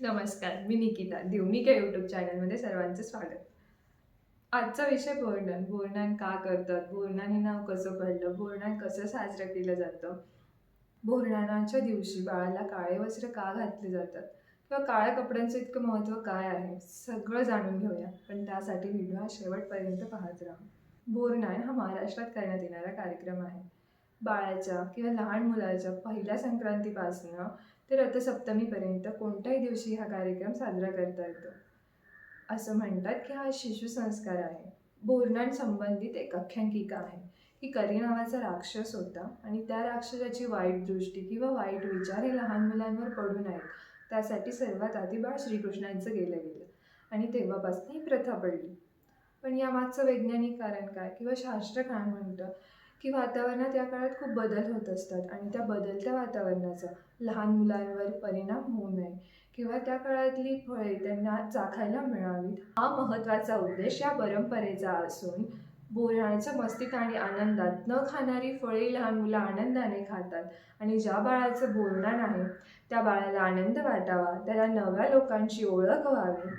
नमस्कार मी निकिता देवनिका यूट्यूब चॅनलमध्ये सर्वांचं स्वागत. आजचा विषय बोरनान बोरनान का करतात बोरनान हे नाव कसं पडलं बोरनान कसं साजरं केलं जातं बोरनानाच्या दिवशी बाळाला काळे वस्त्र का घातले जातात किंवा काळ्या कपड्यांचं इतकं महत्त्व काय आहे सगळं जाणून घेऊया. पण त्यासाठी व्हिडिओ हा शेवटपर्यंत पाहत राहा. बोरनान हा महाराष्ट्रात करण्यात येणारा कार्यक्रम आहे. बाळाच्या किंवा लहान मुलाच्या पहिल्या संक्रांतीपासनं ते रथसप्तमीपर्यंत कोणत्याही दिवशी हा कार्यक्रम साजरा करता येतो. असं म्हणतात की हा शिशुसंस्कार आहे. बोरनान संबंधित एक आख्यांकिका आहे की करी नावाचा राक्षस होता आणि त्या राक्षसाची वाईट दृष्टी किंवा वाईट विचार हे लहान मुलांवर पडू नयेत त्यासाठी सर्वात आधी बाळ श्रीकृष्णांचं गेलं गेलं आणि तेव्हापासून ही प्रथा पडली. पण यामागचं वैज्ञानिक कारण काय किंवा शास्त्र काय म्हणतं? की वातावरणात या काळात खूप बदल होत असतात आणि त्या बदलत्या वातावरणाचा लहान मुलांवर परिणाम होऊ नये किंवा त्या काळातली फळे त्यांना चाखायला मिळावीत. हा महत्त्वाचा उद्देश या परंपरेचा असून बोरणाच्या मस्तीत आणि आनंदात न खाणारी फळे लहान मुलं आनंदाने खातात आणि ज्या बाळाचं बोलणं आहे त्या बाळाला आनंद वाटावा त्याला नव्या लोकांची ओळख व्हावी.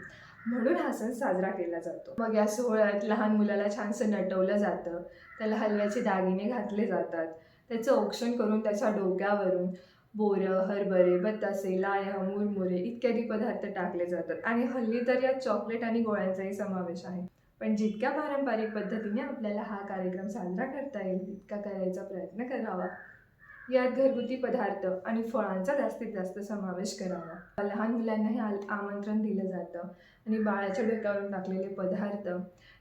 म्हणून हा सण साजरा केला जातो. मग या सोहळ्यात लहान मुलाला छानसं नटवलं जातं. त्याला हलव्याचे दागिने घातले जातात. त्याचं औक्षण करून त्याच्या डोक्यावरून बोरं हरभरे बतासे लाया मुरमुरे इत्यादी पदार्थ टाकले जातात. आणि हल्ली तर यात चॉकलेट आणि गोळ्यांचाही समावेश आहे. पण जितक्या पारंपरिक पद्धतीने आपल्याला हा कार्यक्रम साजरा करता येईल तितका करायचा प्रयत्न करावा. यात घरगुती पदार्थ आणि फळांचा जास्तीत जास्त समावेश करावा. लहान मुलांनाही आ- आमंत्रण दिलं जातं आणि बाळाच्या डोक्यावरून टाकलेले पदार्थ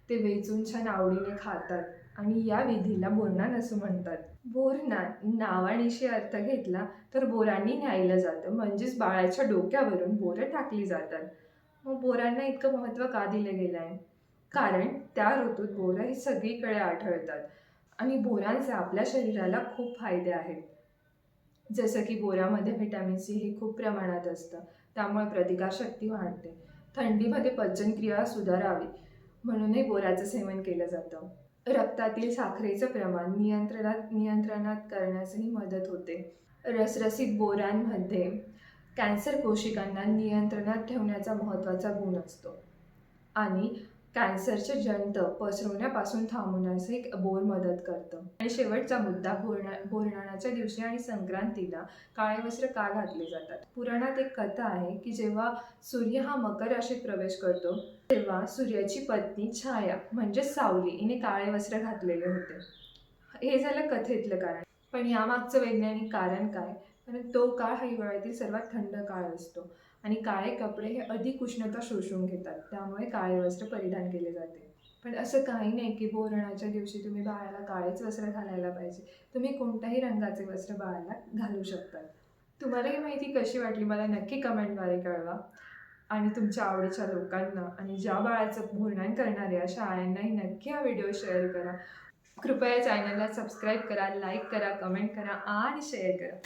ते वेचून छान आवडीने खातात आणि या विधीला बोरनान असं म्हणतात. बोरनान नावानिशी अर्थ घेतला तर बोरांनी न्यायलं जातं. म्हणजेच बाळाच्या डोक्यावरून बोरं टाकली जातात. मग बोरांना इतकं महत्त्व का दिलं गेलं आहे कारण त्या ऋतूत बोरं ही सगळीकडे आढळतात आणि बोरांचे आपल्या शरीराला खूप फायदे आहेत. जसं की बोरामध्ये व्हिटॅमिन सी हे खूप प्रमाणात असतं. त्यामुळे प्रतिकारशक्ती वाढते. थंडीमध्ये पचनक्रिया सुधारावी म्हणूनही बोराचं सेवन केलं जातं. रक्तातील साखरेचं प्रमाण नियंत्रणात नियंत्रणात करण्यासही मदत होते. रसरसीत बोरांमध्ये कॅन्सर कोशिकांना नियंत्रणात ठेवण्याचा महत्त्वाचा गुण असतो. आणि कॅन्सरचे जंत पसरवण्यापासून थांबवण्यास एक बोर मदत करतं. आणि शेवटचा मुद्दा बोरणा बोरणाच्या दिवशी आणि संक्रांतीला काळे वस्त्र का घातले जातात? पुराणात एक कथा आहे की जेव्हा सूर्य हा मकर राशीत प्रवेश करतो तेव्हा सूर्याची पत्नी छाया म्हणजे सावली हिने काळे वस्त्र घातलेले होते. हे झालं कथेतलं कारण. पण यामागचं वैज्ञानिक कारण काय? कारण तो काळ हा हिवाळ्यातील सर्वात थंड काळ असतो. आणि काळे कपडे हे अधिक उष्णता शोषून घेतात. त्यामुळे काळे वस्त्र परिधान केले जाते. पण असं काही नाही की बोरणाच्या दिवशी तुम्ही बाळाला काळेच वस्त्र घालायला पाहिजे. तुम्ही कोणत्याही रंगाचे वस्त्र बाळाला घालू शकतात तुम्हाला ही माहिती कशी वाटली मला नक्की कमेंटद्वारे कळवा. आणि तुमच्या आवडीच्या लोकांना आणि ज्या बाळाचं बोरणान करणारे अशा नक्की हा व्हिडिओ शेअर करा. कृपया चॅनलला सबस्क्राईब करा लाईक करा कमेंट करा आणि शेअर करा.